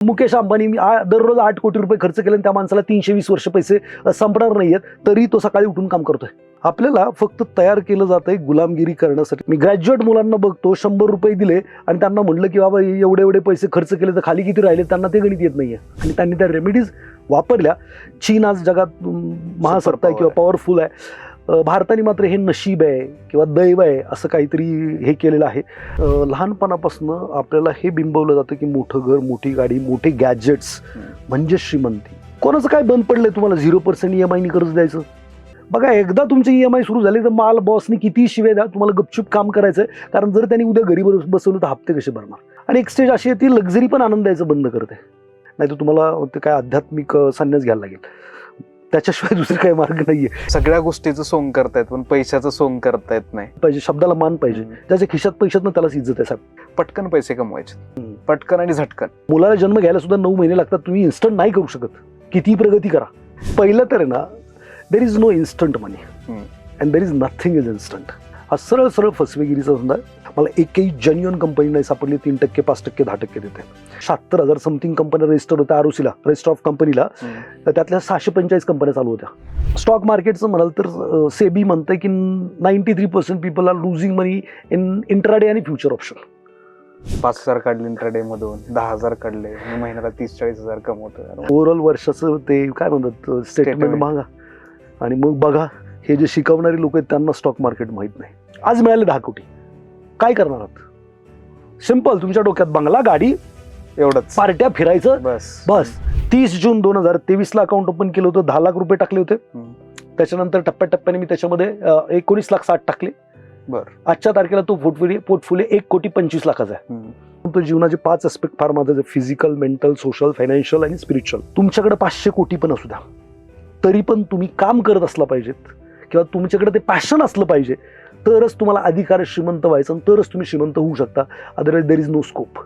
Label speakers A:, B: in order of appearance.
A: मुकेश अंबानी दररोज आठ कोटी रुपये खर्च केले आणि त्या माणसाला तीनशे वीस वर्ष पैसे संपणार नाहीयेत तरी तो सकाळी उठून काम करतोय. आपल्याला फक्त तयार केलं जातंय गुलामगिरी करण्यासाठी. मी ग्रॅज्युएट मुलांना बघतो शंभर रुपये दिले आणि त्यांना म्हटलं की बाबा एवढे एवढे पैसे खर्च केले तर खाली किती राहिले? त्यांना ते गणित येत नाहीये. आणि त्यांनी त्या रेमेडीज वापरल्या. चीन आज जगात महासत्ता आहे किंवा पॉवरफुल आहे. भारताने मात्र हे नशीब आहे किंवा दैव आहे असं काहीतरी हे केलेलं आहे. लहानपणापासून आपल्याला हे बिंबवलं जातं की मोठं घर मोठी गाडी मोठे गॅजेट्स म्हणजे श्रीमंती. कोणाचं काय बंद पडलंय तुम्हाला? झिरो पर्सेंट ई एम आयनी कर्ज द्यायचं? बघा एकदा तुमची ई एम आय सुरू झाले तर माल बॉसने किती शिवे द्या तुम्हाला गपचूप काम करायचं आहे कारण जर त्यांनी उद्या घरी बसवलं तर हप्ते कसे भरणार? आणि एक स्टेज अशी आहे ती लक्झरी पण आनंद द्यायचं बंद करते. नाही तर तुम्हाला ते काय आध्यात्मिक संन्यास घ्यायला लागेल. त्याच्याशिवाय दुसरे काही मार्ग नाहीये.
B: सगळ्या गोष्टीचं सोंग करतायत पण पैशाचं सोंग करता येत नाही.
A: पाहिजे शब्दाला मान पाहिजे. त्याच्या खिशात पैशात ना त्यालाच इज्जत आहे साहेब.
B: पटकन पैसे कमवायचे. पटकन आणि झटकन.
A: मुलाला जन्म घ्यायला सुद्धा नऊ महिने लागतात तुम्ही इन्स्टंट नाही करू शकत. कितीही प्रगती करा. पहिलं तर ना there is no instant money. And there is nothing is instant हा सरळ सरळ फसवेगिरीचा धंदा मला एकही जेन्युअन कंपनी नाही सापडली तीन टक्के पाच टक्के दहा टक्के देते. शहात्तर हजार समथिंग कंपन्या रजिस्टर होत्या आरोसीला रजिस्टर ऑफ कंपनीला तर त्यातल्या सहाशे पंचेचाळीस कंपन्या चालू होत्या. स्टॉक मार्केटचं म्हणाल तर सेबी म्हणतंय की ninety three percent people are losing money in intraday आणि फ्युचर ऑप्शन
B: पाच हजार काढले इंटरडे मधून दहा हजार काढले महिन्याला तीस चाळीस हजार कमवतो
A: ओव्हरऑल वर्षाचं ते काय म्हणतात स्टेटमेंट. मागा. आणि मग बघा हे जे शिकवणारे लोक आहेत त्यांना स्टॉक मार्केट माहीत नाही. आज मिळाले दहा कोटी. काय करणार आहात? सिंपल तुमच्या डोक्यात बंगला गाडी
B: एवढंच.
A: पार्ट्या फिरायचं.
B: बस.
A: बस. तीस जून दोन हजार तेवीसला अकाउंट ओपन केलं होतं दहा लाख रुपये टाकले होते. त्याच्यानंतर टप्प्याटप्प्याने मी त्याच्यामध्ये एकोणीस लाख साठ टाकले.
B: बर.
A: आजच्या तारखेला तो पोर्टफोलिओ पोर्टफोलिओ एक कोटी पंचवीस लाखाचा आहे. तो जीवनाचे पाच एस्पेक्ट फार महत्त्वाचे फिजिकल मेंटल सोशल फायनान्शियल आणि स्पिरिच्युअल तुमच्याकडे पाचशे कोटी पण असू द्या. तरी पण तुम्ही काम करत असला पाहिजेत. किंवा तुमच्याकडे ते पॅशन असलं पाहिजे. तरच तुम्हाला अधिकार श्रीमंत व्हायचं तरच तुम्ही श्रीमंत होऊ शकता. Otherwise there is no scope